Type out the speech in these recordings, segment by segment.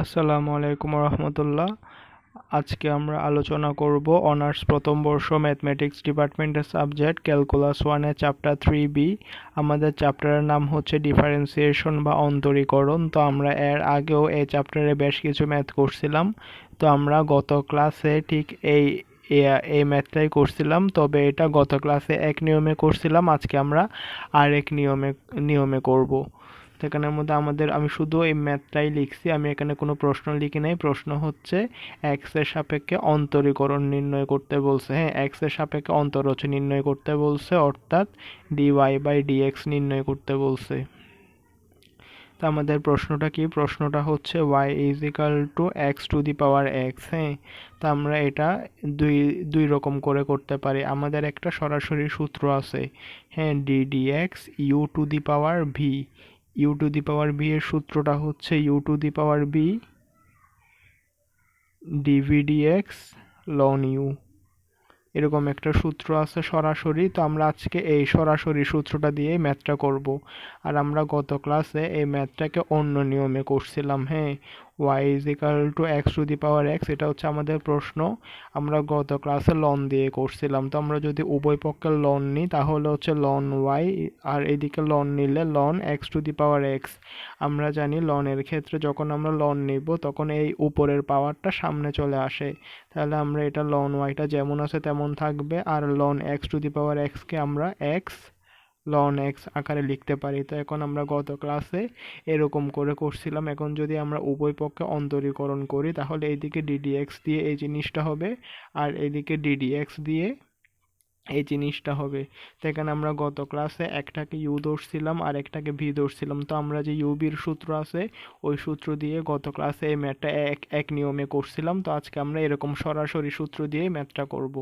আসসালামু আলাইকুম রহমতুল্লাহ। আজকে আমরা আলোচনা করব অনার্স প্রথম বর্ষ ম্যাথমেটিক্স ডিপার্টমেন্টের সাবজেক্ট, ক্যালকুলাস ওয়ানের চ্যাপ্টার থ্রি বি। আমাদের চ্যাপ্টারের নাম হচ্ছে ডিফারেন্সিয়েশন বা অন্তরীকরণ। তো আমরা এর আগেও এই চ্যাপ্টারে বেশ কিছু ম্যাথ করছিলাম। তো আমরা গত ক্লাসে ঠিক এই এই ম্যাথটাই করছিলাম। তবে এটা গত ক্লাসে এক নিয়মে করছিলাম। আজকে আমরা আরেক নিয়মে নিয়মে করব। এখানের মধ্যে আমাদের, আমি শুধু এই ম্যাথটাই লিখছি, আমি এখানে কোনো প্রশ্ন লিখি নাই। প্রশ্ন হচ্ছে এক্সের সাপেক্ষে অন্তরীকরণ নির্ণয় করতে বলছে। হ্যাঁ এক্সের সাপেক্ষে অন্তরচ নির্ণয় করতে বলছে, অর্থাৎ ডিওয়াই বাই ডিএক্স নির্ণয় করতে বলছে। তো আমাদের প্রশ্নটা কি? প্রশ্নটা হচ্ছে Y is to X to the power X হ্যাঁ? তা আমরা এটা দুই দুই রকম করে করতে পারি। আমাদের একটা সরাসরি সূত্র আছে হ্যাঁ D D X U to the power V U to the power B এর সূত্রটা হচ্ছে U to the power B D V D X ln U এরকম একটা সূত্র আছে সরাসরি, তো আমরা আজকে এই সরাসরি সূত্রটা দিয়ে ম্যাথটা করব। আর আমরা গত ক্লাসে এই ম্যাথটাকে অন্য নিয়মে করছিলাম হ্যাঁ? Y is equal to X to the power X এটা হচ্ছে আমাদের প্রশ্ন। আমরা গত ক্লাসে লন দিয়ে করছিলাম তো আমরা যদি উভয় পক্ষের লন নিই, তাহলে হচ্ছে লন ওয়াই আর এদিকে লন নিলে ln X to the power X আমরা জানি লনের ক্ষেত্রে যখন আমরা লন নিব, তখন এই উপরের পাওয়ারটা সামনে চলে আসে। তাহলে আমরা এটা লন ওয়াইটা যেমন আছে তেমন থাকবে, আর ln x to the power এক্সকে আমরা এক্স লন এক্স আকারে লিখতে পারি। তো এখন আমরা গত ক্লাসে এরকম করে করছিলাম এখন যদি আমরা উভয় পক্ষে অন্তরীকরণ করি, তাহলে এইদিকে ডিডিএক্স দিয়ে এই জিনিসটা হবে আর এদিকে ডিডিএক্স দিয়ে এই জিনিসটা হবে। তো এখানে আমরা গত ক্লাসে একটাকে ইউ ধরছিলাম আর একটাকে ভি ধরছিলাম। তো আমরা যে ইউবির সূত্র আছে, ওই সূত্র দিয়ে গত ক্লাসে এই ম্যাথটা এক এক নিয়মে করছিলাম তো আজকে আমরা এরকম সরাসরি সূত্র দিয়ে ম্যাথটা করব।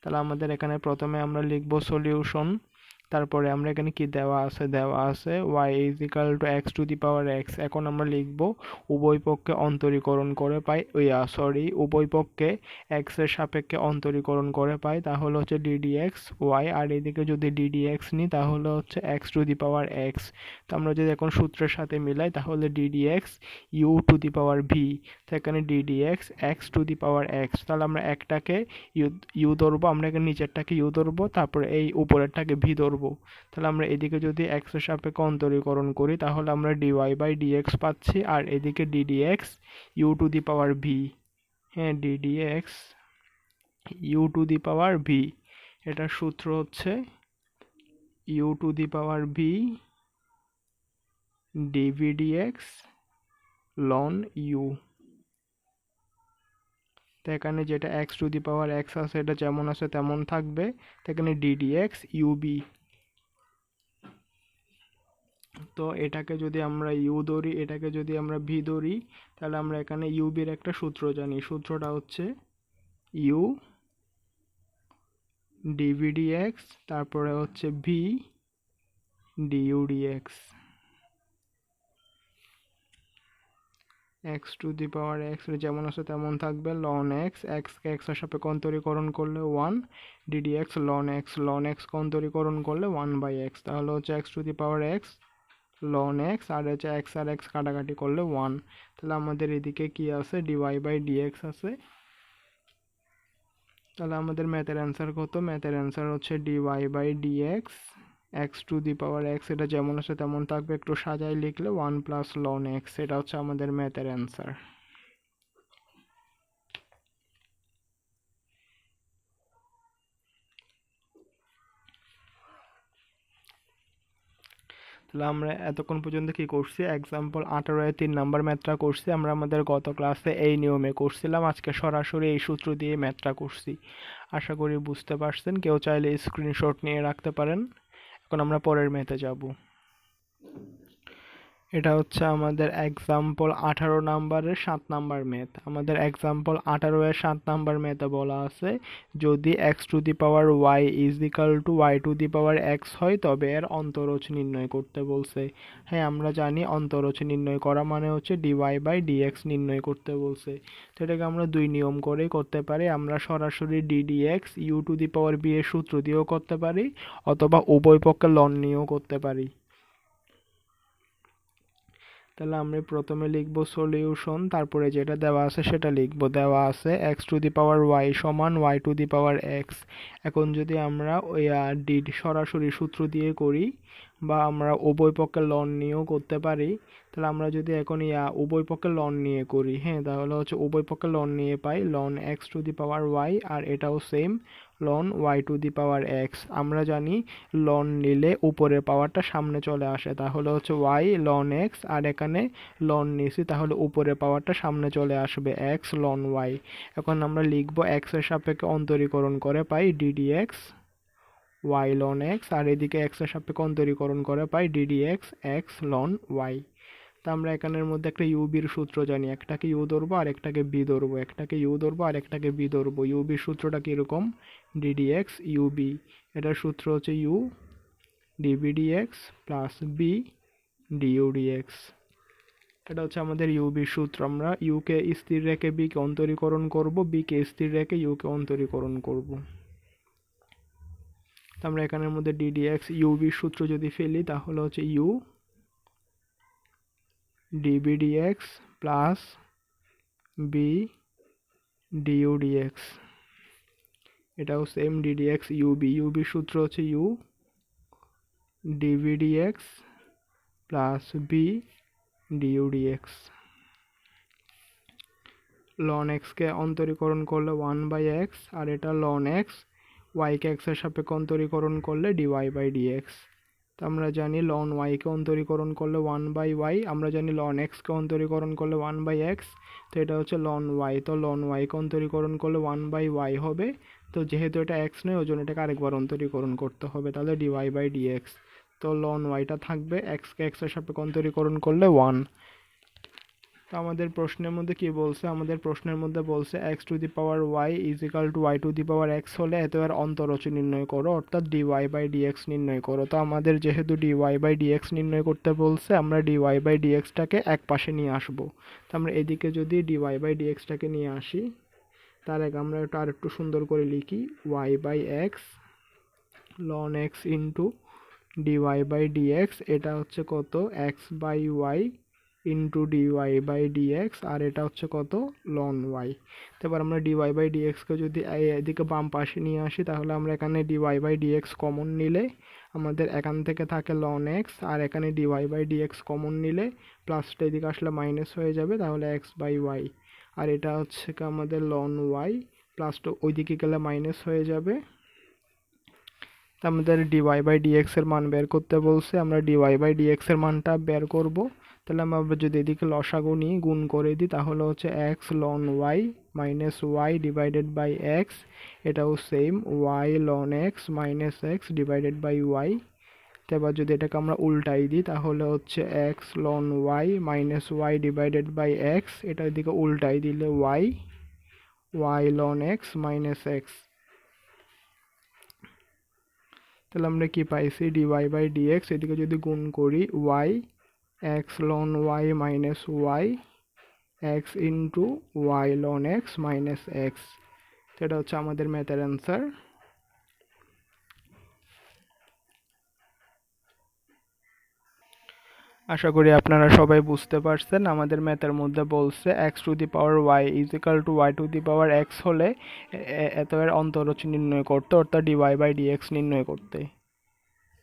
তাহলে আমাদের এখানে প্রথমে আমরা লিখব সলিউশন তারপরে আমরা এখানে কি দেওয়া আছে? দেওয়া আছে Y is equal to X to the power X এখন আমরা লিখব উভয় পক্ষে অন্তরীকরণ করে পাই। ওইয়া সরি উভয় পক্ষে এক্সের সাপেক্ষে অন্তরীকরণ করে পাই। তাহলে হচ্ছে ডিডি এক্স ওয়াই আর এদিকে যদি ডিডি এক্স নিই, তাহলে হচ্ছে X to the power X তো আমরা যদি এখন সূত্রের সাথে মিলাই, তাহলে D D X U to the power V এখানে D D X X to the power X তাহলে আমরা একটাকে ইউ ইউ ধরবো, আমরা এখানে নিচেরটাকে ইউ ধরবো, তারপরে এই উপরেরটাকে ভি ধরবো। তাহলে আমরা এদিকে যদি এক্সের সাপেক্ষে অন্তরীকরণ করি, তাহলে আমরা ডিওয়াই বাই ডিএক্স পাচ্ছি, আর এদিকে D D X U to the power V হ্যাঁ D D X U to the power V এটার সূত্র হচ্ছে U to the power V D V D X ln U তো এখানে যেটা X to the power X আছে, এটা যেমন আছে তেমন থাকবে। তো এখানে ডিডিএক্স ইউবি তো এটাকে যদি আমরা ইউ ধরি, এটাকে যদি আমরা ভি ধরি, তাহলে আমরা এখানে ইউবির একটা সূত্র জানি। সূত্রটা হচ্ছে U D V D X তারপরে হচ্ছে V D U D X X to the power X যেমন আছে তেমন থাকবে। লন এক্স এক্সকে এক্সের সাপেক্ষে অন্তরীকরণ করলে one D D X ln X ln X অন্তরীকরণ করলে ওয়ান বাই এক্স তাহলে হচ্ছে X to the power X ln X আর হচ্ছে এক্স আর এক্স কাটাকাটি করলে ওয়ান তাহলে আমাদের এদিকে কি আছে? ডিওয়াই বাই ডিএক্স আছে। তাহলে আমাদের ম্যাথের অ্যান্সার কত? ম্যাথের অ্যান্সার হচ্ছে D Y by D X X to the power X এটা যেমন আছে তেমন থাকবে। একটু সাজাই লিখলে ওয়ান প্লাস লন এক্স এটা হচ্ছে আমাদের ম্যাথের অ্যান্সার তাহলে আমরা এতক্ষণ পর্যন্ত কি করছি? এক্সাম্পল আঠারো এ তিন নাম্বার ম্যাথটা করছি। আমরা আমাদের গত ক্লাসে এই নিয়মে করছিলাম। আজকে সরাসরি এই সূত্র দিয়ে ম্যাথটা করছি। আশা করি বুঝতে পারছেন। কেউ চাইলে স্ক্রিনশট নিয়ে রাখতে পারেন। এখন আমরা পরের মেয়েতে যাব। এটা হচ্ছে আমাদের এক্সাম্পল আঠারো নাম্বারের সাত নাম্বার ম্যাথ আমাদের এক্সাম্পল আঠারো এর সাত নাম্বার ম্যাথে বলা আছে, যদি X to the power Y is equal to Y to the power X হয়, তবে এর অন্তরজ নির্ণয় করতে বলছে। হ্যাঁ আমরা জানি অন্তরজ নির্ণয় করা মানে হচ্ছে ডিওয়াই বাই ডিএক্স নির্ণয় করতে বলছে। তো এটাকে আমরা দুই নিয়ম করেই করতে পারি। আমরা সরাসরি D D X U to the power B এর সূত্র দিয়েও করতে পারি, অথবা উভয় পক্ষে লন নিয়েও করতে পারি। তাহলে আমি প্রথমে লিখব সলিউশন তারপরে যেটা দেওয়া আছে সেটা লিখব। দেওয়া আছে X to the power Y সমান Y to the power X এখন যদি আমরা ওই ডি সরাসরি সূত্র দিয়ে করি বা আমরা উভয় পক্ষে লন নিয়েও করতে পারি, তাহলে আমরা যদি এখন, ইয়া, উভয় পক্ষে লন নিয়ে করি হ্যাঁ তাহলে হচ্ছে উভয় পক্ষে লন নিয়ে পাই ln X to the power Y আর এটাও same ln Y to the power X আমরা জানি লন নিলে উপরের পাওয়ারটা সামনে চলে আসে। তাহলে হচ্ছে ওয়াই লন এক্স আর এখানে লন নিছি, তাহলে উপরের পাওয়ারটা সামনে চলে আসবে এক্স লন ওয়াই এখন আমরা লিখব এক্সের সাপেক্ষে অন্তরীকরণ করে পাই D D X Y ln X আর এদিকে এক্সের সাপেক্ষে অন্তরীকরণ করে পাই D D X X ln Y তা আমরা এখানের মধ্যে একটা ইউবির সূত্র জানি। একটাকে ইউ ধরবো আর একটাকে বি ধরবো। একটাকে ইউ ধরবো আর একটাকে বি ধরবো। ইউবির সূত্রটা কীরকম? ডিডিএক্স ইউবি এটার সূত্র হচ্ছে U D B D X plus B D U D X এটা হচ্ছে আমাদের ইউবির সূত্র। আমরা ইউকে স্থির রেখে বিকে অন্তরীকরণ করব। বিকে স্থির রেখে ইউকে অন্তরীকরণ করব। আমরা এখানের মধ্যে ডিডিএক্স ইউবির সূত্র যদি ফেলি, তাহলে হচ্ছে U D B D X plus B D U D X এটাও same D D X U B U B সূত্র হচ্ছে U D V D X plus B D U D X ln এক্সকে অন্তরীকরণ করলে one by x আর এটা loan x ওয়াইকে এক্সের সাপেক্ষে অন্তরীকরণ করলে ডিওয়াই বাই ডিএক্স তো আমরা জানি লন ওয়াইকে অন্তরীকরণ করলে ওয়ান বাই ওয়াই আমরা জানি লন এক্সকে অন্তরীকরণ করলে ওয়ান বাই এক্স তো এটা হচ্ছে লন ওয়াই তো লন ওয়াইকে অন্তরীকরণ করলে ওয়ান বাই ওয়াই হবে, তো যেহেতু এটা এক্স নয় ওই জন্য এটাকে আরেকবার অন্তরীকরণ করতে হবে, তাহলে ডিওয়াই বাই ডিএক্স তো লন ওয়াইটা থাকবে এক্সকে এক্সের সাপেক্ষে অন্তরীকরণ করলে ওয়ান তো আমাদের প্রশ্নের মধ্যে কি বলছে? আমাদের প্রশ্নের মধ্যে বলছে X to the power Y is equal to Y to the power X হলে এত এর অন্তরচ নির্ণয় করো, অর্থাৎ ডি ওয়াই বাই ডিএক্স নির্ণয় করো। তো আমাদের যেহেতু ডি ওয়াই বাই ডিএক্স নির্ণয় করতে বলছে, আমরা ডি ওয়াই বাই ডিএক্সটাকে এক পাশে নিয়ে আসব। তো আমরা এদিকে যদি ডি ওয়াই বাই ডিএক্সটাকে নিয়ে আসি, তার আগে আমরা একটু আর একটু সুন্দর করে লিখি। Y by X ln X into D Y by D X এটা হচ্ছে কত? X by Y into D Y by D X আর এটা হচ্ছে কত? লন ওয়াই তো এবার আমরা ডিওয়াই বাই ডিএক্সকে যদি এদিকে বাম পাশে নিয়ে আসি, তাহলে আমরা এখানে ডিওয়াই বাই ডিএক্স কমন নিলে আমাদের এখান থেকে থাকে লন এক্স আর এখানে ডিওয়াই বাই ডিএক্স কমন নিলে প্লাসটা এদিকে আসলে মাইনাস হয়ে যাবে, তাহলে এক্স বাই ওয়াই আর এটা হচ্ছে আমাদের লন ওয়াই প্লাসটা ওইদিকে গেলে মাইনাস হয়ে যাবে। আমাদের ডিওয়াই বাই ডিএক্স এর মান বের করতে বলছে, আমরা ডিওয়াই বাই ডিএক্স এর মানটা বের করব। তাহলে আমরা যদি এদিকে লসাগু নিই, গুণ করে দিই, তাহলে হচ্ছে X ln Y minus Y divided by X এটাও same Y ln X minus X divided by Y এবার যদি এটাকে আমরা উল্টাই দিই, তাহলে হচ্ছে X ln Y minus Y divided by X এটা এদিকে উল্টাই দিলে Y Y ln X minus X তাহলে আমরা কি পাইছি? ডিওয়াই বাই ডিএক্স এদিকে যদি গুণ করি Y X ln Y minus Y X into Y ln X minus X এটা হচ্ছে আমাদের ম্যাথের অ্যান্সার আশা করি আপনারা সবাই বুঝতে পারছেন, আমাদের ম্যাথের মধ্যে বলছে X to the power Y is equal to Y to the power X হলে এত এর অন্তরচ নির্ণয় করতে, অর্থাৎ ডিওয়াই বাই ডিএক্স নির্ণয় করতে।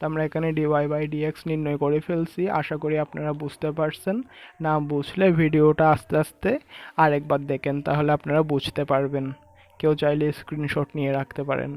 তো আমরা এখানে ডিওয়াই বাই ডিএক্স নির্ণয় করে ফেলছি। আশা করি আপনারা বুঝতে পারছেন। না বুঝলে ভিডিওটা আস্তে আস্তে আরেকবার দেখেন, তাহলে আপনারা বুঝতে পারবেন। কেউ চাইলে স্ক্রিনশট নিয়ে রাখতে পারেন।